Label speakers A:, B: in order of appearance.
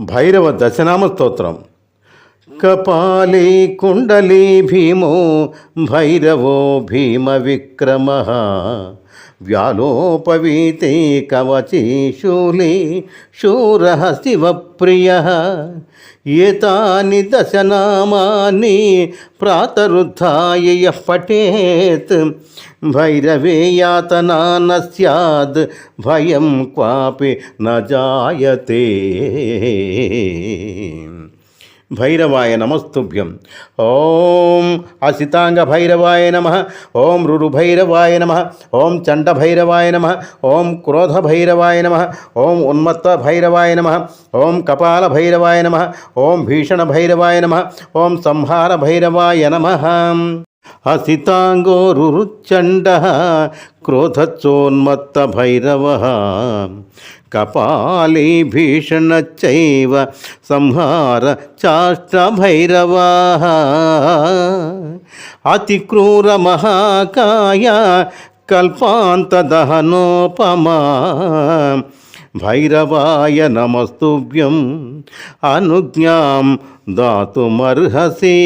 A: భైరవ దశనామ స్తోత్రం. కపాలే కుండలీ భీమో భైరవో భీమ విక్రమ. వ్యాలోపవీతే కవచే శూలే శూర శివప్రియ ఏతాని దశనామాని ప్రాతరుద్ధాయ పఠేత్. భైరవే యాతనా న స్యాద్ భయం క్వాపి న జాయతే భైరవాయ నమస్తుభ్యం ఓం అసితాంగ భైరవాయ నమ ఓం రురుభైరవాయ నమ ఓం చండ భైరవాయ నమ ఓం క్రోధ భైరవాయ నమ ఓం ఉన్మత్త భైరవాయ నమ ఓం కపాల భైరవాయ నమ ఓం భీషణ భైరవాయ నమ ఓం సంహార భైరవాయ నమ అసితాంగోరుచండ క్రోధచోన్మత్త భైరవ కపాలీ భీషణచైవ సంహార చాష్ట భైరవా అతి మహాకాయ కల్పాంతదహనోపమా భైరవాయ నమస్తుభ్యం అనుజ్ఞాం దాతుమర్హసే